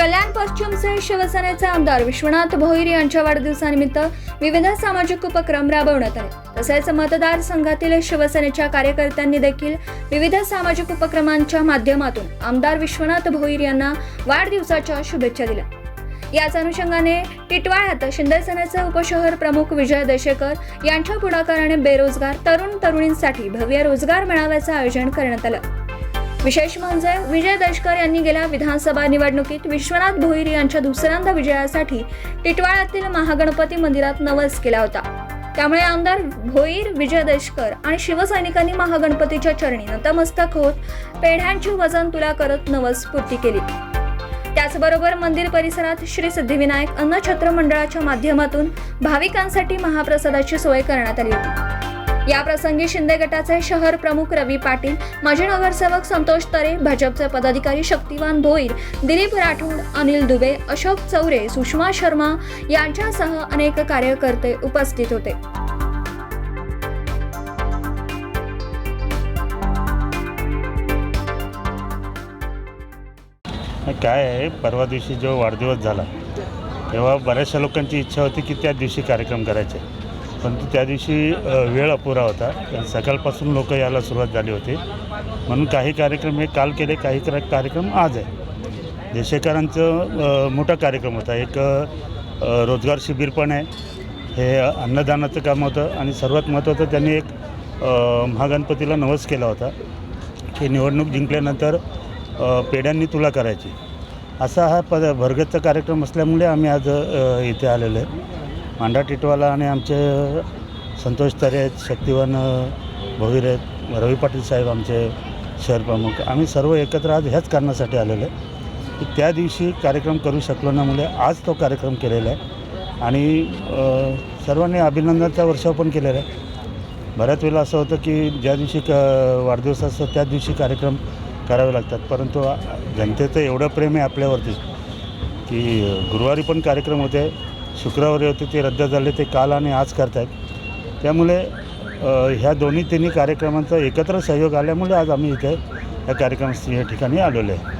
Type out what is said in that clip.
कल्याण पश्चिमचे शिवसेनेचे आमदार विश्वनाथ भोईर यांच्या वाढदिवसानिमित्त विविध सामाजिक उपक्रम राबवण्यात आले. तसेच मतदारसंघातील शिवसेनेच्या कार्यकर्त्यांनी देखील विविध सामाजिक उपक्रमांच्या माध्यमातून आमदार विश्वनाथ भोईर यांना वाढदिवसाच्या शुभेच्छा दिल्या. याच अनुषंगाने टिटवाळ्यात शिंदेसेनेचे उपशहर प्रमुख विजय देशेकर यांच्या पुढाकाराने बेरोजगार तरुण तरुणींसाठी भव्य रोजगार मेळाव्याचं आयोजन करण्यात आलं. विशेष म्हणजे विजय दशकर यांनी गेल्या विधानसभा निवडणुकीत विश्वनाथ भोईर यांच्या दुसऱ्यांदा विजयासाठी टिटवाळ्यातील महागणपती मंदिरात नवस केला होता. त्यामुळे आमदार भोईर विजय दशकर आणि शिवसैनिकांनी महागणपतीच्या चरणी नतमस्तक होत पेढ्यांची वजन तुला करत नवस पूर्ती केली. त्याचबरोबर मंदिर परिसरात श्री सिद्धिविनायक अन्नछत्र मंडळाच्या माध्यमातून भाविकांसाठी महाप्रसादाची सोय करण्यात आली होती. याप्रसंगी शिंदे गटाचे शहर प्रमुख रवी पाटील माजी नगरसेवक संतोष तरे भाजपचे पदाधिकारी शक्तिवान भोईर दिलीप राठोड अनिल दुबे अशोक चौरे सुषमा शर्मा यांच्यासह अनेक कार्यकर्ते उपस्थित होते. काय आहे परवा दिवशी जो वाढदिवस झाला तेव्हा बऱ्याचशा लोकांची इच्छा होती की त्या दिवशी कार्यक्रम करायचे. परंतु त्या दिवशी वेळ अपुरा होता. कारण सकाळपासून लोक यायला सुरुवात झाली होती. म्हणून काही कार्यक्रम हे काल केले काही कार्यक्रम आज आहे. देशेकरांचं मोठा कार्यक्रम होता. एक रोजगार शिबिर पण आहे. हे अन्नदानाचं काम होतं आणि सर्वात महत्त्वाचं त्यांनी एक महागणपतीला नवस केला होता. की निवडणूक जिंकल्यानंतर पेढ्यांनी तुला करायची. असा हा पद भरगतचा कार्यक्रम असल्यामुळे आम्ही आज इथे आलेलो आहे. मांडा टिटवाला आणि आमचे संतोष तरे आहेत शक्तिवान अ, भोईर आहेत रवी पाटील साहेब आमचे शहर प्रमुख. आम्ही सर्व एकत्र आज ह्याच कारणासाठी आलेलो आहे की त्या दिवशी कार्यक्रम करू शकलो नामुळे आज तो कार्यक्रम केलेला आहे. आणि सर्वांनी अभिनंदनाचा वर्षाव पण केलेला आहे. बऱ्याच वेळेला असं होतं की ज्या दिवशी क वाढदिवस असतो त्याच दिवशी कार्यक्रम करावे लागतात. परंतु जनतेचं एवढं प्रेम आहे आपल्यावरती की गुरुवारी पण कार्यक्रम होते शुक्रवारी होते ते रद्द झाले ते काल आणि आज करतायत. त्यामुळे ह्या दोन्ही तिन्ही कार्यक्रमांचा एकत्र सहयोग आल्यामुळे आज आम्ही इथे या कार्यक्रम या ठिकाणी आलेलो आहे.